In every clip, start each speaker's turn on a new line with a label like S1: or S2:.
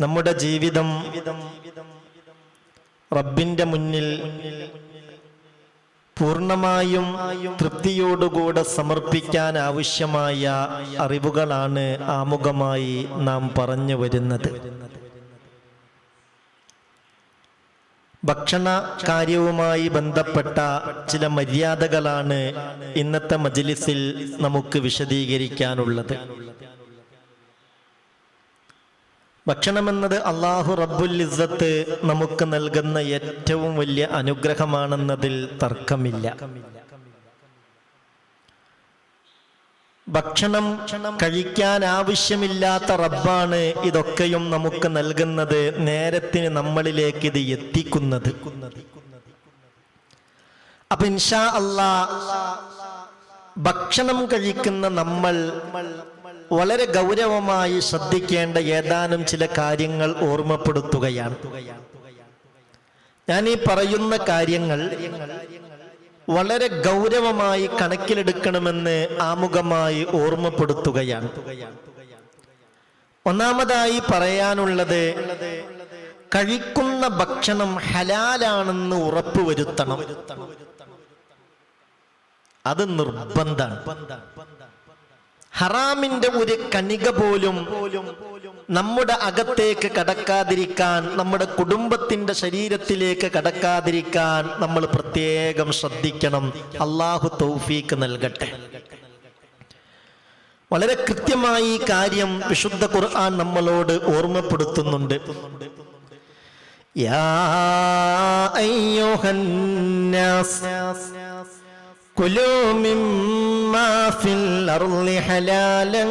S1: നമ്മുടെ ജീവിതം റബ്ബിന്റെ മുന്നിൽ പൂർണമായും തൃപ്തിയോടുകൂടെ സമർപ്പിക്കാൻ ആവശ്യമായ അറിവുകളാണ് ആമുഖമായി നാം പറഞ്ഞു വരുന്നത്. ഭക്ഷണ കാര്യവുമായി ബന്ധപ്പെട്ട ചില മര്യാദകളാണ് ഇന്നത്തെ മജ്ലിസിൽ നമുക്ക് വിശദീകരിക്കാനുള്ളത്. ഭക്ഷണമെന്നത് അള്ളാഹു ഇസ്സത്ത് നമുക്ക് നൽകുന്ന ഏറ്റവും വലിയ അനുഗ്രഹമാണെന്നതിൽ തർക്കമില്ല. ഭക്ഷണം കഴിക്കാൻ ആവശ്യമില്ലാത്ത റബ്ബാണ് ഇതൊക്കെയും നമുക്ക് നൽകുന്നത് നേരത്തിന് നമ്മളിലേക്ക് ഇത് എത്തിക്കുന്നത്. അപ്പൊ ഇൻഷാ അല്ലാ ഭക്ഷണം കഴിക്കുന്ന നമ്മൾ വളരെ ഗൗരവമായി ശ്രദ്ധിക്കേണ്ട ഏതാനും ചില കാര്യങ്ങൾ ഓർമ്മപ്പെടുത്തുകയാണ്. ഞാൻ ഈ പറയുന്ന കാര്യങ്ങൾ വളരെ ഗൗരവമായി കണക്കിലെടുക്കണമെന്ന് ആമുഖമായി ഓർമ്മപ്പെടുത്തുകയാണ്. ഒന്നാമതായി പറയാനുള്ളത് കഴിക്കുന്ന ഭക്ഷണം ഹലാലാണെന്ന് ഉറപ്പുവരുത്തണം. അത് നിർബന്ധമാണ്. ഹറാമിന്റെ ഒരു കണിക പോലും നമ്മുടെ അകത്തേക്ക് കടക്കാതിരിക്കാൻ നമ്മുടെ കുടുംബത്തിന്റെ ശരീരത്തിലേക്ക് കടക്കാതിരിക്കാൻ നമ്മൾ പ്രത്യേകം ശ്രദ്ധിക്കണം. അള്ളാഹു തൗഫീക്ക് നൽകട്ടെ. വളരെ കൃത്യമായി ഈ കാര്യം വിശുദ്ധ ഖുർആൻ നമ്മളോട് ഓർമ്മപ്പെടുത്തുന്നുണ്ട്. യാ كلوا مما في الأرض حلالا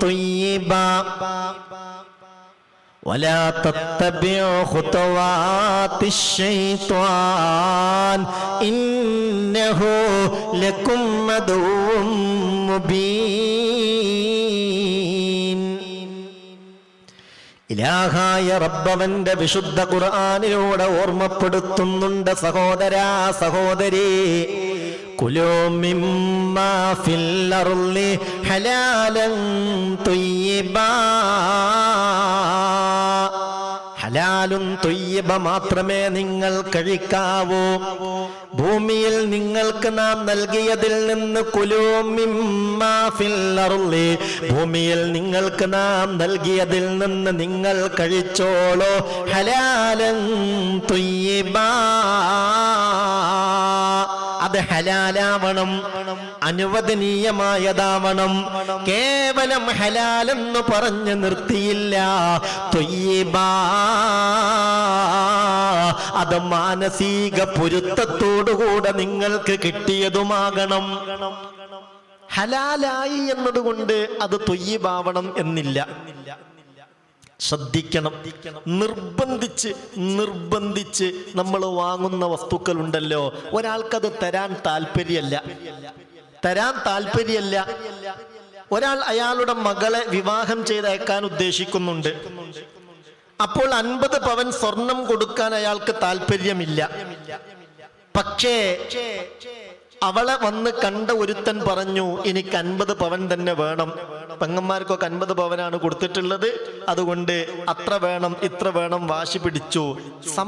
S1: طيبا ولا تتبعوا خطوات الشيطان إنه لكم عدو مبين ഇലാഹായ റബ്ബവന്റെ വിശുദ്ധ ഖുർആാനിലൂടെ ഓർമ്മപ്പെടുത്തുന്നുണ്ട് സഹോദരാ സഹോദരി ഹലാലും തൊയ്യബ മാത്രമേ നിങ്ങൾ കഴിക്കാവൂ. ഭൂമിയിൽ നിങ്ങൾക്ക് നാം നൽകിയതിൽ നിന്ന് കുലോമിമ്മാഫില്ലറുള്ളി ഭൂമിയിൽ നിങ്ങൾക്ക് നാം നൽകിയതിൽ നിന്ന് നിങ്ങൾ കഴിച്ചോളോ. ഹലാലും തൊയ്യബാ. ഹലാലാവണം അനുവദനീയമായതാവണം. കേവലം ഹലാലെന്ന് പറഞ്ഞ് നിർത്തിയില്ല. അത് മാനസിക പൊരുത്തത്തോടുകൂടെ നിങ്ങൾക്ക് കിട്ടിയതുമാകണം. ഹലാലായി എന്നതുകൊണ്ട് അത് തൊയ്യബാവണം എന്നില്ല. ശ്രദ്ധിക്കണം. നിർബന്ധിച്ച് നിർബന്ധിച്ച് നമ്മൾ വാങ്ങുന്ന വസ്തുക്കൾ ഉണ്ടല്ലോ ഒരാൾക്കത് തരാൻ താല്പര്യമല്ല തരാൻ താല്പര്യമല്ല ഒരാൾ അയാളുടെ മകളെ വിവാഹം ചെയ്തയക്കാൻ ഉദ്ദേശിക്കുന്നുണ്ട്. അപ്പോൾ അൻപത് പവൻ സ്വർണം കൊടുക്കാൻ അയാൾക്ക് താല്പര്യമില്ല. പക്ഷേ അവളെ വന്ന് കണ്ട ഒരുത്തൻ പറഞ്ഞു എനിക്ക് അൻപത് പവൻ തന്നെ വേണം. പെങ്ങന്മാർക്കൊക്കെ അൻപത് പവനാണ് കൊടുത്തിട്ടുള്ളത്. അതുകൊണ്ട് അത്ര വേണം ഇത്ര വേണം വാശി പിടിച്ചു.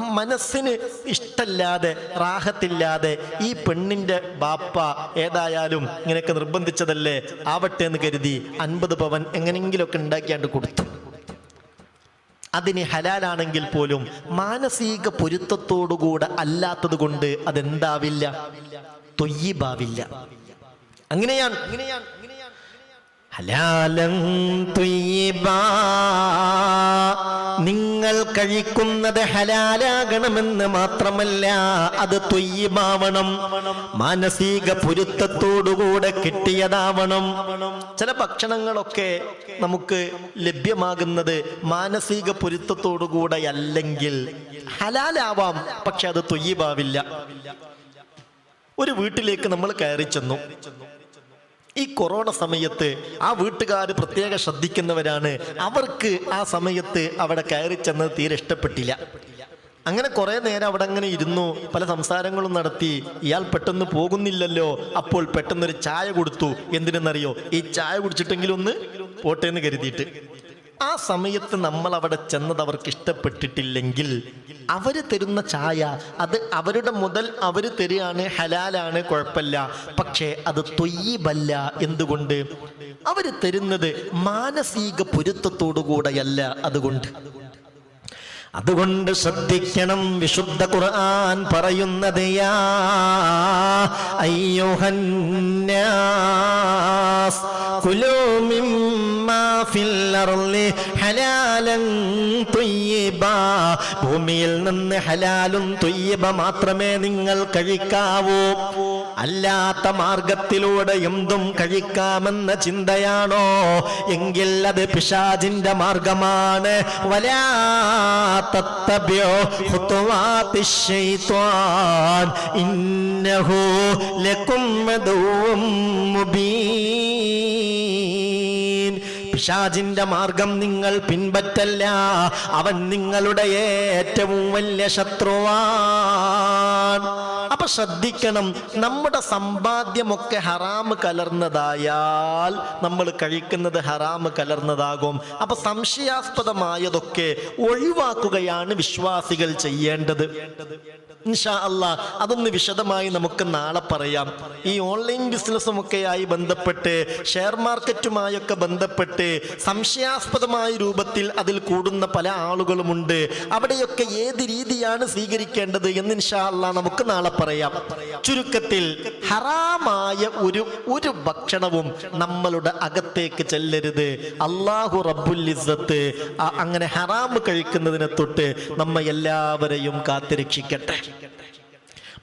S1: മനസ്സിന് ഇഷ്ടല്ലാതെ റാഹത്തില്ലാതെ ഈ പെണ്ണിന്റെ ബാപ്പ ഏതായാലും ഇങ്ങനെയൊക്കെ നിർബന്ധിച്ചതല്ലേ? ആവട്ടെ എന്ന് കരുതി അൻപത് പവൻ എങ്ങനെയെങ്കിലുമൊക്കെ ഉണ്ടാക്കിയാണ്ട് കൊടുത്തു. അതിന് ഹലാലാണെങ്കിൽ പോലും മാനസിക പൊരുത്തത്തോടുകൂടെ അല്ലാത്തത് കൊണ്ട് അതെന്താവില്ല? തൊയ്യിബാവില്ല. അങ്ങനെയാണ് അങ്ങനെയാണ് ഹലാലം നിങ്ങൾ കഴിക്കുന്നത് ഹലാലാകണമെന്ന് മാത്രമല്ല അത് തുയ്യമാവണം മാനസിക പൊരുത്തത്തോടുകൂടെ കിട്ടിയതാവണം. ചില ഭക്ഷണങ്ങളൊക്കെ നമുക്ക് ലഭ്യമാകുന്നത് മാനസിക പൊരുത്തത്തോടുകൂടെ അല്ലെങ്കിൽ ഹലാലാവാം പക്ഷെ അത് തൊയ്യിബാവില്ല. ഒരു വീട്ടിലേക്ക് നമ്മൾ കയറി ചെന്നു ഈ കൊറോണ സമയത്ത് ആ വീട്ടുകാർ പ്രത്യേക ശ്രദ്ധിക്കുന്നവരാണ്. അവർക്ക് ആ സമയത്ത് അവിടെ കയറി ചെന്നത് തീരെ ഇഷ്ടപ്പെട്ടില്ല. അങ്ങനെ കുറേ നേരം അവിടെ അങ്ങനെ ഇരുന്നു. പല സംസാരങ്ങളും നടത്തി. ഇയാൾ പെട്ടെന്ന് പോകുന്നില്ലല്ലോ. അപ്പോൾ പെട്ടെന്നൊരു ചായ കൊടുത്തു. എന്തിനെന്നറിയോ? ഈ ചായ കുടിച്ചിട്ടെങ്കിലും ഒന്ന് പോട്ടെ എന്ന് കരുതിയിട്ട്. ആ സമയത്ത് നമ്മൾ അവിടെ ചെന്നത് അവർക്ക് ഇഷ്ടപ്പെട്ടിട്ടില്ലെങ്കിൽ അവർ തരുന്ന ചായ അത് അവരുടെ മുതൽ അവർ തരികയാണ് ഹലാലാണ് കുഴപ്പമില്ല. പക്ഷേ അത് തൊയ്യബല്ല എന്തുകൊണ്ട്? അവർ തരുന്നത് മാനസിക പൊരുത്തത്തോടുകൂടെയല്ല അതുകൊണ്ട്. അതുകൊണ്ട് ശ്രദ്ധിക്കണം വിശുദ്ധ ഖുർആൻ പറയുന്നത് യാ അയ്യുഹന്നാസ് മിമ്മാ ഭൂമിയിൽ നിന്ന് ഹലാലും തുയ്യബ മാത്രമേ നിങ്ങൾ കഴിക്കാവൂ. അല്ലാത്ത മാർഗത്തിലൂടെ എന്തും കഴിക്കാമെന്ന ചിന്തയാണോ? എങ്കിൽ അത് പിശാജിന്റെ മാർഗമാണ്. വലാ ഇന്നഹോ ലക്കും മുബീൻ. പിശാജിന്റെ മാർഗം നിങ്ങൾ പിൻപറ്റല്ല. അവൻ നിങ്ങളുടെ ഏറ്റവും വലിയ ശത്രുവാൻ അപ്പൊ ശ്രദ്ധിക്കണം നമ്മുടെ സമ്പാദ്യമൊക്കെ ഹറാമ് കലർന്നതായാൽ നമ്മൾ കഴിക്കുന്നത് ഹറാമ് കലർന്നതാകും. അപ്പൊ സംശയാസ്പദമായതൊക്കെ ഒഴിവാക്കുകയാണ് വിശ്വാസികൾ ചെയ്യേണ്ടത്. ഇൻഷാ അതൊന്ന് വിശദമായി നമുക്ക് നാളെ പറയാം. ഈ ഓൺലൈൻ ബിസിനസ്സുമൊക്കെയായി ബന്ധപ്പെട്ട് ഷെയർ മാർക്കറ്റുമായൊക്കെ ബന്ധപ്പെട്ട് സംശയാസ്പദമായ രൂപത്തിൽ അതിൽ കൂടുന്ന പല ആളുകളുമുണ്ട്. അവിടെയൊക്കെ ഏത് രീതിയാണ് സ്വീകരിക്കേണ്ടത് എന്ന് ഇൻഷാ അല്ലാ നമുക്ക് നാളെ പറയാം. ചുരുക്കത്തിൽ ഹറാമായ ഒരു ഒരു ഭക്ഷണവും നമ്മളുടെ അകത്തേക്ക് ചെല്ലരുത്. അള്ളാഹു റബ്ബുൽ ഇസ്സത്ത് അങ്ങനെ ഹറാം കഴിക്കുന്നതിനെ തൊട്ട് നമ്മ എല്ലാവരെയും കാത്തിരക്ഷിക്കട്ടെ.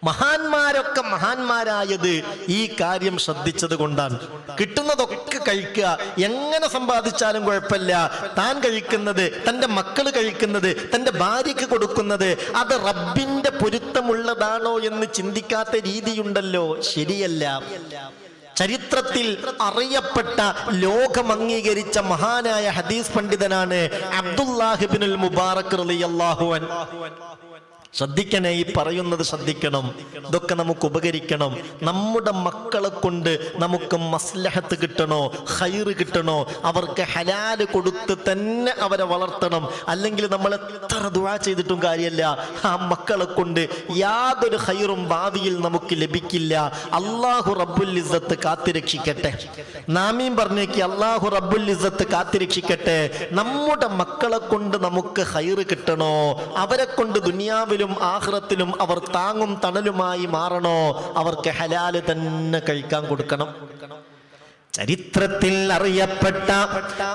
S1: മഹാന്മാരൊക്കെ മഹാന്മാരായത് ഈ കാര്യം ശ്രദ്ധിച്ചത് കൊണ്ടാണ്. കിട്ടുന്നതൊക്കെ കഴിക്കുക. എങ്ങനെ സമ്പാദിച്ചാലും കുഴപ്പമില്ല. താൻ കഴിക്കുന്നത് തന്റെ മക്കൾ കഴിക്കുന്നത് തന്റെ ഭാര്യയ്ക്ക് കൊടുക്കുന്നത് അത് റബ്ബിന്റെ പൊരുത്തമുള്ളതാണോ എന്ന് ചിന്തിക്കാത്ത രീതിയുണ്ടല്ലോ. ശരിയല്ല. ചരിത്രത്തിൽ അറിയപ്പെട്ട ലോകം അംഗീകരിച്ച മഹാനായ ഹദീസ് പണ്ഡിതനാണ് അബ്ദുല്ലാഹിബിനുൽ മുബാറക് റളിയല്ലാഹു അൻ ശ്രദ്ധിക്കണേ ഈ പറയുന്നത് ശ്രദ്ധിക്കണം. ഇതൊക്കെ നമുക്ക് ഉപകരിക്കണം. നമ്മുടെ മക്കളെ കൊണ്ട് നമുക്ക് മസ്ലഹത്ത് കിട്ടണോ ഹൈറ് കിട്ടണോ അവർക്ക് ഹലാൽ കൊടുത്ത് തന്നെ അവരെ വളർത്തണം. അല്ലെങ്കിൽ നമ്മൾ എത്ര ദുആ ചെയ്തിട്ടും കാര്യമല്ല ആ മക്കളെ കൊണ്ട് യാതൊരു ഹൈറും ഭാവിയിൽ നമുക്ക് ലഭിക്കില്ല. അള്ളാഹു റബ്ബുൽ ഇസ്സത്ത് കാത്തിരക്ഷിക്കട്ടെ. നാമീം പറഞ്ഞേക്ക് അള്ളാഹു റബ്ബുൽ ഇസ്സത്ത് കാത്തിരക്ഷിക്കട്ടെ. നമ്മുടെ മക്കളെ കൊണ്ട് നമുക്ക് ഹൈറ് കിട്ടണോ അവരെ കൊണ്ട് ദുനിയാവിലും ആഹ്റത്തിലും അവർ താങ്ങും തണലുമായി മാറണോ? അവർക്ക് ഹലാൽ തന്നെ കഴിക്കാൻ കൊടുക്കണം. ചരിത്രത്തിൽ അറിയപ്പെട്ട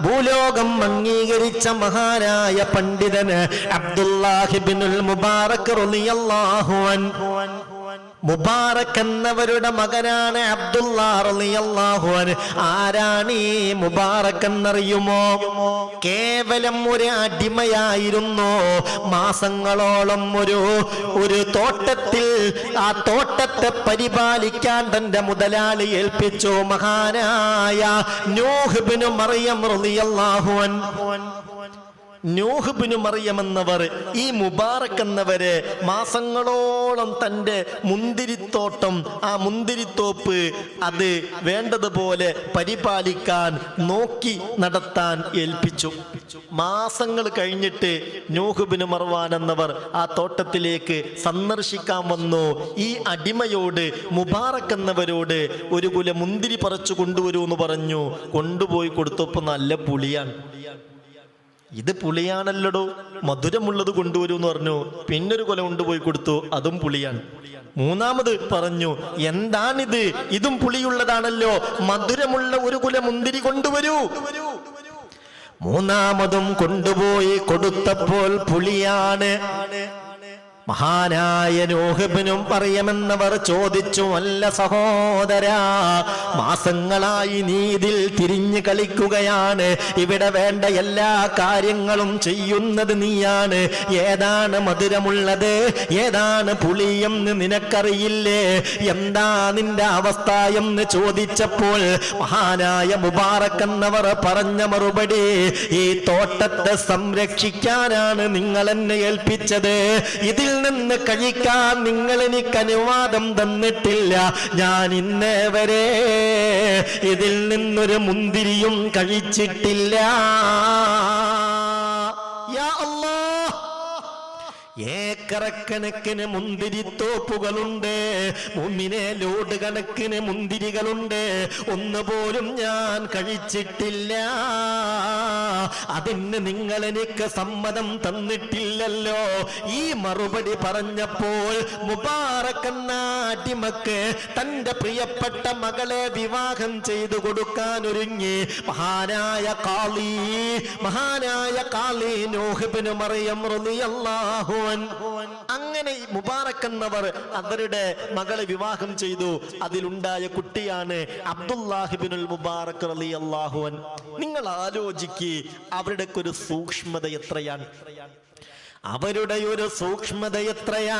S1: ഭൂലോകം അംഗീകരിച്ച മഹാനായ പണ്ഡിതന് അബ്ദുല്ലാഹിബിനുൽ മുബാറക് റളിയല്ലാഹു അൻഹു. മുബാറക് എന്നവരുടെ മകനാണ് അബ്ദുല്ലാഹു ആരാണ് ഈ മുബാറക് എന്നറിയുമോ? കേവലം ഒരു അടിമയായിരുന്നു. മാസങ്ങളോളം ഒരു ഒരു തോട്ടത്തിൽ ആ തോട്ടത്തെ പരിപാലിക്കാൻ തന്റെ മുതലാളി ഏൽപ്പിച്ചു. മഹാനായ നൂഹ്ബിനു മറിയം റളിയല്ലാഹു നൂഹ്ബിനു മറിയമെന്നവർ ഈ മുബാറക് എന്നവരെ മാസങ്ങളോളം തന്റെ മുന്തിരിത്തോട്ടം ആ മുന്തിരിത്തോപ്പ് അത് വേണ്ടതുപോലെ പരിപാലിക്കാൻ നോക്കി നടത്താൻ ഏൽപ്പിച്ചു. മാസങ്ങൾ കഴിഞ്ഞിട്ട് നൂഹുബിന് മർവാൻ എന്നവർ ആ തോട്ടത്തിലേക്ക് സന്ദർശിക്കാൻ വന്നു. ഈ അടിമയോട് മുബാറക് എന്നവരോട് ഒരു കുല മുന്തിരി പറിച്ചു കൊണ്ടുവരൂ എന്ന് പറഞ്ഞു. കൊണ്ടുപോയി കൊടുത്തപ്പോൾ നല്ല പുളിയാണ്. ഇത് പുളിയാണല്ലടോ. മധുരമുള്ളത് കൊണ്ടുവരൂ എന്ന് പറഞ്ഞു. പിന്നൊരു കൊല കൊണ്ടുപോയി കൊടുത്തു. അതും പുളിയാണ്. മൂന്നാമത് പറഞ്ഞു എന്താണിത്? ഇതും പുളിയുള്ളതാണല്ലോ. മധുരമുള്ള ഒരു കുല മുന്തിരി കൊണ്ടുവരൂ. മൂന്നാമതും കൊണ്ടുപോയി കൊടുത്തപ്പോൾ പുളിയാണ്. മഹാനായ നോഹബിനും പറയുമെന്നവർ ചോദിച്ചു അല്ല സഹോദര മാസങ്ങളായി നീതിൽ തിരിഞ്ഞു കളിക്കുകയാണ്. ഇവിടെ വേണ്ട എല്ലാ കാര്യങ്ങളും ചെയ്യുന്നത് നീയാണ്. ഏതാണ് മധുരമുള്ളത്? ഏതാണ് പുളിയെന്ന് നിനക്കറിയില്ലേ? എന്താ നിന്റെ അവസ്ഥ എന്ന് ചോദിച്ചപ്പോൾ മഹാനായ മുബാറക് എന്നവർ പറഞ്ഞ മറുപടി ഈ തോട്ടത്തെ സംരക്ഷിക്കാനാണ് നിങ്ങൾ എന്നെ ഏൽപ്പിച്ചത്. ഇതിൽ നിന്ന് കഴിക്കാൻ നിങ്ങൾ എനിക്ക് അനുവാദം തന്നിട്ടില്ല. ഞാൻ ഇന്നേ വരെ ഇതിൽ നിന്നൊരു മുന്തിരിയും കഴിച്ചിട്ടില്ല. യാ അല്ലാഹ്. ഏക്കറക്കണക്കിന് മുന്തിരിത്തോപ്പുകളുണ്ട് മുമ്മിനെ ലോഡ് കണക്കിന് മുന്തിരികളുണ്ട്. ഒന്നുപോലും ഞാൻ കഴിച്ചിട്ടില്ല. അതിന് നിങ്ങൾ എനിക്ക് സമ്മതം തന്നിട്ടില്ലല്ലോ. ഈ മറുപടി പറഞ്ഞപ്പോൾ മുബാറക്കന്നാട്ടിമക്ക് തന്റെ പ്രിയപ്പെട്ട മകളെ വിവാഹം ചെയ്തു കൊടുക്കാൻ ഒരുങ്ങി. മഹാനായ കാളി മഹാനായ കാളി നോഹിബിന് മറിയം റളിയല്ലാഹു അൻഹു. അങ്ങനെ മുബാറക് എന്നവർ അവരുടെ മകളെ വിവാഹം ചെയ്തു. അതിലുണ്ടായ കുട്ടിയാണ് അബ്ദുല്ലാഹിബിനുൽ മുബാറക് അലി അള്ളാഹുവൻ നിങ്ങൾ ആലോചിക്ക് അവരുടെ ഒരു സൂക്ഷ്മത എത്രയാണ്? അവരുടെ ഒരു സൂക്ഷ്മത എത്രയാ?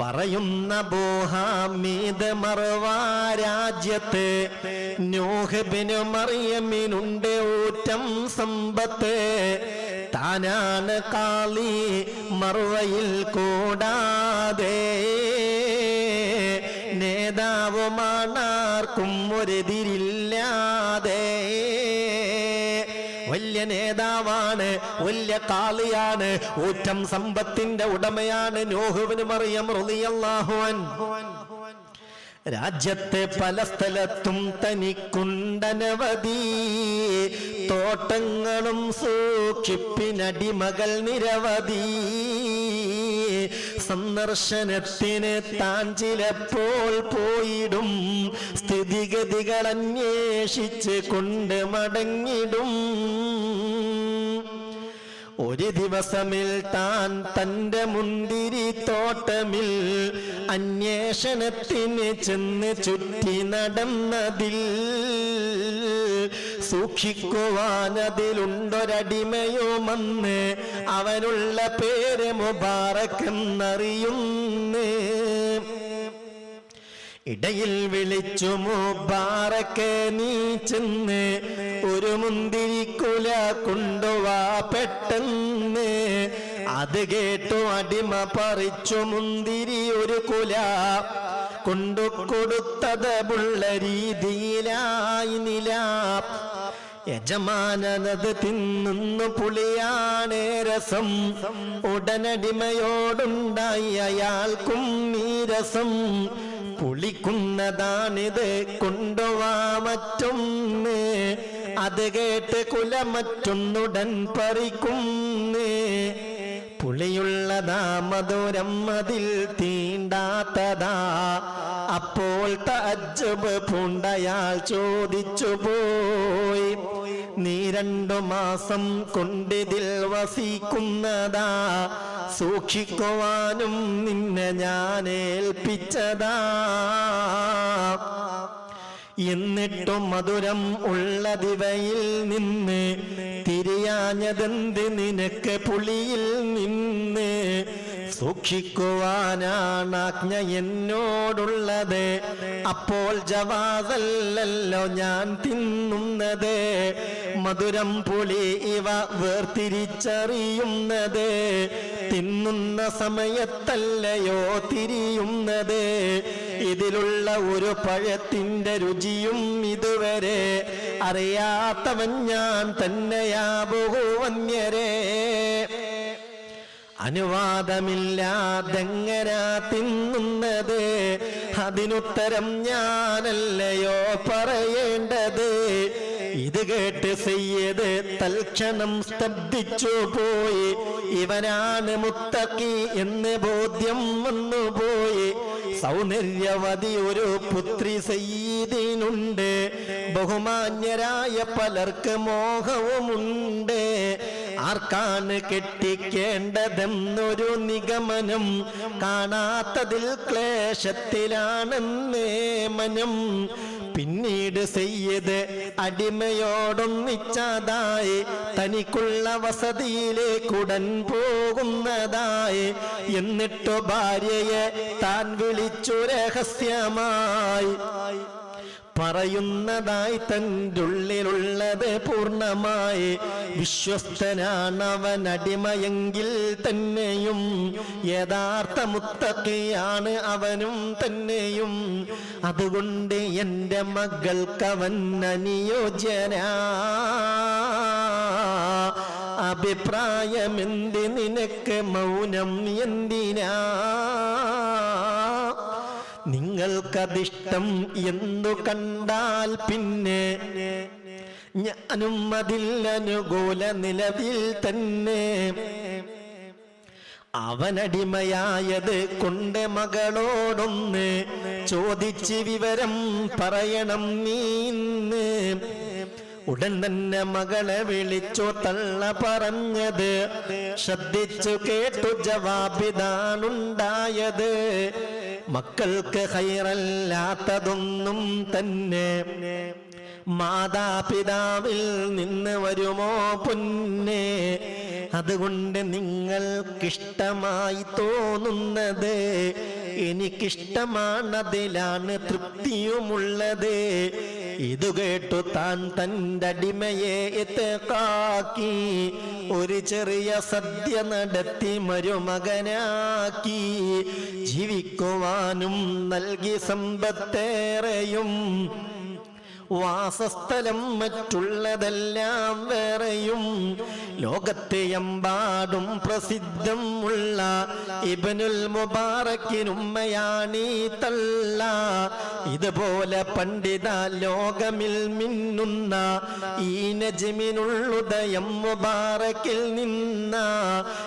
S1: പറയുന്ന ബോഹാമീത മറവാ രാജ്യത്ത് നോഹബിന് മറിയമ്മിനുണ്ട് ഊറ്റം സമ്പത്ത്. താനാണ് കാളി മറുവയിൽ കൂടാതെ. നേതാവുമാണാർക്കും ഒരുതിരില്ലാതെ വലിയ നേതാവാണ് വലിയ കാളിയാണ്. ഊറ്റം സമ്പത്തിന്റെ ഉടമയാണ് നോഹുവിന് മറിയം റളിയല്ലാഹുവൻ രാജ്യത്തെ പല സ്ഥലത്തും തനിക്കുണ്ടനവധി. തോട്ടങ്ങളും സൂക്ഷിപ്പിനടിമകൾ നിരവധി. സന്ദർശനത്തിന് താൻ ചിലപ്പോൾ പോയിടും. സ്ഥിതിഗതികൾ അന്വേഷിച്ച് കൊണ്ട് മടങ്ങിടും. ഒരു ദിവസമിൽ താൻ തന്റെ മുന്തിരി തോട്ടമിൽ അന്വേഷണത്തിന് ചെന്ന് ചുറ്റി നടന്നതിൽ സൂക്ഷിക്കുവാനതിലുണ്ടൊരടിമയുമെന്ന് അവനുള്ള പേര് മുബാറക്കെന്നറിയുന്നേ ഇടയിൽ വിളിച്ചു മുബാറക്കെ നീ ചെന്ന് ഒരു മുന്തിരിക്കുല കൊണ്ടുവാ പെട്ടെന്ന്. അത് കേട്ടു അടിമ പറിച്ചു മുന്തിരി ഒരു കുല കൊണ്ടു കൊടുത്തത് പുള്ള രീതിയിലായി നില. യജമാനത് തിന്നുന്നു പുളിയാണേ രസം. ഉടനടിമയോടുണ്ടായി അയാൾക്കും നീരസം പുളിക്കുന്നതാണിത് കൊണ്ടുവാ മറ്റൊന്ന്. അത് കേട്ട് കുല മറ്റൊന്നുടൻ പറിക്കുന്നേ പുളിയുള്ളതാ മധുരം അതിൽ തീണ്ടാത്തതാ. അപ്പോൾ തജ്ജബ് പൂണ്ടയാൾ ചോദിച്ചു പോയി നീ രണ്ടു മാസം കൊണ്ടിതിൽ വസിക്കുന്നതാ. സൂക്ഷിക്കുവാനും നിന്നെ ഞാൻ ഏൽപ്പിച്ചതാ. എന്നിട്ടും മധുരം ഉള്ളതിവയിൽ നിന്ന് തിരിയാഞ്ഞതെന്ത് നിനക്ക് പുളിയിൽ നിന്ന്? സൂക്ഷിക്കുവാനാണ് ആജ്ഞ എന്നോടുള്ളത്. അപ്പോൾ ജവാസല്ലല്ലോ ഞാൻ തിന്നുന്നത്. മധുരം പുളി ഇവ വേർതിരിച്ചറിയുന്നത്. തിന്നുന്ന സമയത്തല്ലയോ തിരിയുന്നത്. ഇതിലുള്ള ഒരു പഴത്തിന്റെ രുചിയും ഇതുവരെ അറിയാത്തവൻ ഞാൻ തന്നെയാ ബഹുവന്യരേ. അനുവാദമില്ലാതെങ്ങനാ തിന്നുന്നത്? അതിനുത്തരം ഞാനല്ലയോ പറയേണ്ടത്? ഇത് കേട്ട് സയ്യദ് തൽക്ഷണം സ്തബ്ധിച്ചു പോയി. ഇവനാണ് മുത്തക്കി എന്ന് ബോധ്യം വന്നുപോയി. സൗന്ദര്യവതി ഒരു പുത്രി സയ്യിദിനുണ്ട്. ബഹുമാന്യരായ പലർക്ക് മോഹവുമുണ്ട്. ആർക്കാണ് കെട്ടിക്കേണ്ടതെന്നൊരു നിഗമനം? കാണാത്തതിൽ ക്ലേശത്തിലാണെന്നേ മനം. പിന്നീട് ചെയ്യത് അടിമയോടൊന്നിച്ചതായി തനിക്കുള്ള വസതിയിലേക്കുടൻ പോകുന്നതായി. എന്നിട്ടു ഭാര്യയെ താൻ വിളിച്ചു രഹസ്യമായി. പറയുന്നതായി തന്റെ ഉള്ളിലുള്ളത് പൂർണമായി. അവൻ അടിമയെങ്കിൽ തന്നെയും യഥാർത്ഥ മുത്തക്കിയാണ് അവനും തന്നെയും. അതുകൊണ്ട് എന്റെ മകൾക്കവൻ അനുയോജ്യനാ. അഭിപ്രായമെന്ത് നിനക്ക് മൗനം എന്തിനാ? നിങ്ങൾക്കതിഷ്ടം എന്നു കണ്ടാൽ പിന്നെ? ഞാനും അതിൽ അനുകൂല നിലവിൽ തന്നെ. അവനടിമയായത് കൊണ്ട് മകളോടൊന്ന് ചോദിച്ച് വിവരം പറയണം നീന്ന് ഉടൻ തന്നെ മകളെ വിളിച്ചു തള്ള പറഞ്ഞത്. ശ്രദ്ധിച്ചു കേട്ടു ജവാബിതാണുണ്ടായത്. മക്കൾക്ക് ഹൈറല്ലാത്തതൊന്നും തന്നെ. മാതാപിതാവിൽ നിന്ന് വരുമോ പൊന്നെ? അതുകൊണ്ട് നിങ്ങൾക്കിഷ്ടമായി തോന്നുന്നത് എനിക്കിഷ്ടമാണതിലാണ് തൃപ്തിയുമുള്ളത്. ഇത് കേട്ടു താൻ തന്റെ അടിമയെ എത്തക്കാക്കി. ഒരു ചെറിയ സദ്യ നടത്തി മരുമകനാക്കി. ജീവിക്കുവാനും നൽകി സമ്പത്തേറെയും വാസസ്ഥലം മറ്റുള്ളതെല്ലാം വേറെയും. ലോകത്തെ എമ്പാടും പ്രസിദ്ധം ഉള്ള ഇബനുൽ മുബാറക്കിനുമ്മയാണീ തള്ള. ഇതുപോലെ പണ്ഡിത ലോകമിൽ മിന്നുന്ന ഈ നജിമിനുള്ളുദയം മുബാറക്കിൽ നിന്ന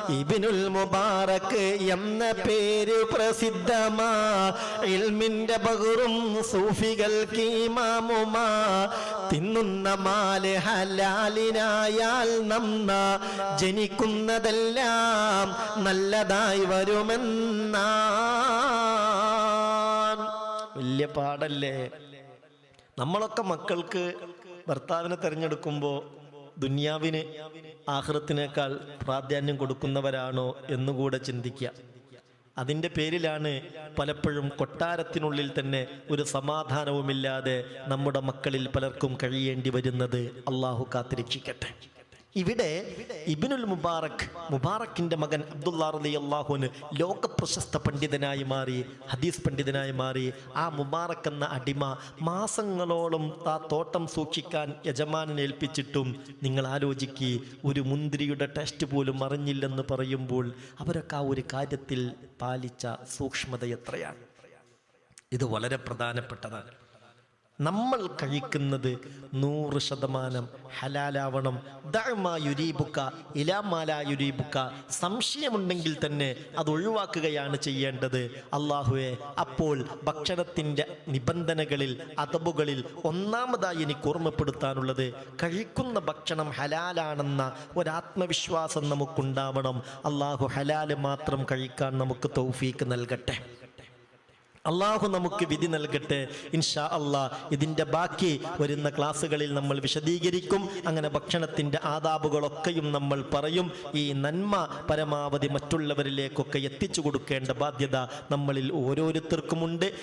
S1: ഇബിനുൽ മുബാറക്ക് എന്ന പേര് പ്രസിദ്ധമാ. ഇൽമിന്റെ ബഹറും സൂഫികൾക്ക് ഇമാമുമാ. തിന്നുന്ന മാൽ ഹലാലിനായാൽ നന്ന ജനിക്കുന്നതെല്ലാം നല്ലതായി വരുമെന്നാ. വലിയ പാടല്ലേ? നമ്മളൊക്കെ മക്കൾക്ക് ഭർത്താവിനെ തിരഞ്ഞെടുക്കുമ്പോൾ ദുന്യാവിന് ആഹൃത്തിനേക്കാൾ പ്രാധാന്യം കൊടുക്കുന്നവരാണോ എന്നുകൂടെ ചിന്തിക്കുക അതിന്റെ പേരിലാണ് പലപ്പോഴും കൊട്ടാരത്തിനുള്ളിൽ തന്നെ ഒരു സമാധാനവുമില്ലാതെ നമ്മുടെ മക്കളിൽ പലർക്കും കഴിയേണ്ടി വരുന്നത്. അള്ളാഹു കാത്തിരക്ഷിക്കട്ടെ. ഇവിടെ ഇബിനുൽ മുബാറക് മുബാറക്കിന്റെ മകൻ അബ്ദുല്ലാ റലി അള്ളാഹുന് ലോക പ്രശസ്ത പണ്ഡിതനായി മാറി ഹദീസ് പണ്ഡിതനായി മാറി. ആ മുബാറക് എന്ന അടിമ മാസങ്ങളോളം ആ തോട്ടം സൂക്ഷിക്കാൻ യജമാനനെ ഏൽപ്പിച്ചിട്ടും നിങ്ങൾ ആലോചിക്ക് ഒരു മുന്തിരിയുടെ ടെസ്റ്റ് പോലും അറിഞ്ഞില്ലെന്ന് പറയുമ്പോൾ അവരൊക്കെ ആ ഒരു കാര്യത്തിൽ പാലിച്ച സൂക്ഷ്മത എത്രയാണ് ഇത് വളരെ പ്രധാനപ്പെട്ടതാണ്. നമ്മൾ കഴിക്കുന്നത് നൂറ് ശതമാനം ഹലാലാവണം. ദഅമായുരീബുക്ക ഇലാമാലായുരീബുക്ക സംശയമുണ്ടെങ്കിൽ തന്നെ അത് ഒഴിവാക്കുകയാണ് ചെയ്യേണ്ടത്. അള്ളാഹുവെ അപ്പോൾ ഭക്ഷണത്തിന്റെ നിബന്ധനകളിൽ അതബുകളിൽ ഒന്നാമതായി എനിക്ക് ഓർമ്മപ്പെടുത്താനുള്ളത് കഴിക്കുന്ന ഭക്ഷണം ഹലാലാണെന്ന ഒരാത്മവിശ്വാസം നമുക്കുണ്ടാവണം. അള്ളാഹു ഹലാൽ മാത്രം കഴിക്കാൻ നമുക്ക് തൗഫീക്ക് നൽകട്ടെ. അള്ളാഹു നമുക്ക് വിധി നൽകട്ടെ. ഇൻഷാ അള്ളാ ഇതിന്റെ ബാക്കി വരുന്ന ക്ലാസ്സുകളിൽ നമ്മൾ വിശദീകരിക്കും. അങ്ങനെ ഭക്ഷണത്തിന്റെ ആദാബുകളൊക്കെയും നമ്മൾ പറയും. ഈ നന്മ പരമാവധി മറ്റുള്ളവരിലേക്കൊക്കെ എത്തിച്ചു കൊടുക്കേണ്ട ബാധ്യത നമ്മളിൽ ഓരോരുത്തർക്കുമുണ്ട്.